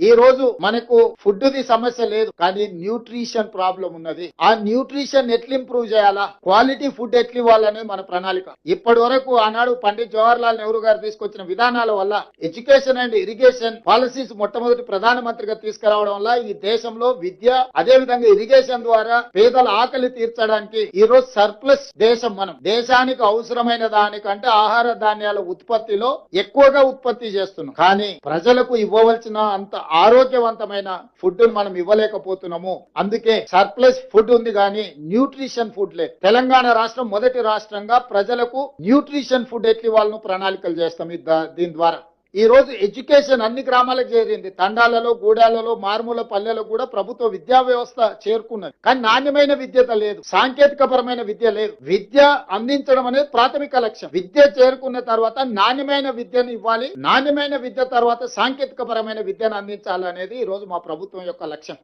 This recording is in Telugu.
ఈ రోజు మనకు ఫుడ్ ది సమస్య లేదు కానీ న్యూట్రిషన్ ప్రాబ్లం ఉన్నది. ఆ న్యూట్రిషన్ ఎట్లా ఇంప్రూవ్ చేయాలా? క్వాలిటీ ఫుడ్ ఎట్లా ఇవ్వాలనే మన ప్రణాళిక. ఇప్పటి వరకు ఆనాడు పండిత్ జవహర్లాల్ నెహ్రూ గారు తీసుకొచ్చిన విధానాల వల్ల ఎడ్యుకేషన్ అండ్ ఇరిగేషన్ పాలసీస్ మొట్టమొదటి ప్రధానమంత్రిగా తీసుకురావడం వల్ల ఈ దేశంలో విద్య అదే విధంగా ఇరిగేషన్ ద్వారా పేదల ఆకలి తీర్చడానికి ఈ రోజు సర్ప్లస్ దేశం మనం. దేశానికి అవసరమైన దానికంటే ఆహార ధాన్యాల ఉత్పత్తిలో ఎక్కువగా ఉత్పత్తి చేస్తున్నాం. కానీ ప్రజలకు ఇవ్వవలసిన అంత ఆరోగ్యవంతమైన ఫుడ్ మనం ఇవ్వలేకపోతున్నాము. అందుకే సర్ప్లస్ ఫుడ్ ఉంది కానీ న్యూట్రిషన్ ఫుడ్ లేదు తెలంగాణ రాష్ట్రం మొదటి రాష్ట్రంగా ప్రజలకు న్యూట్రిషన్ ఫుడ్ ఎట్లి వాళ్ళను ప్రణాళికలు చేస్తాం దీని ద్వారా. ఈ రోజు ఎడ్యుకేషన్ అన్ని గ్రామాలకు చేరింది. తండాలలో గూడాలలో మారుమూల పల్లెలో కూడా ప్రభుత్వ విద్యా వ్యవస్థ చేరుకున్నది. కానీ నాణ్యమైన విద్యత లేదు. సాంకేతిక పరమైన విద్య లేదు. విద్య అందించడం అనేది ప్రాథమిక లక్ష్యం. విద్య చేరుకున్న తర్వాత నాణ్యమైన విద్యను ఇవ్వాలి. నాణ్యమైన విద్య తర్వాత సాంకేతిక పరమైన విద్యను అందించాలి అనేది ఈ రోజు మా ప్రభుత్వం యొక్క లక్ష్యం.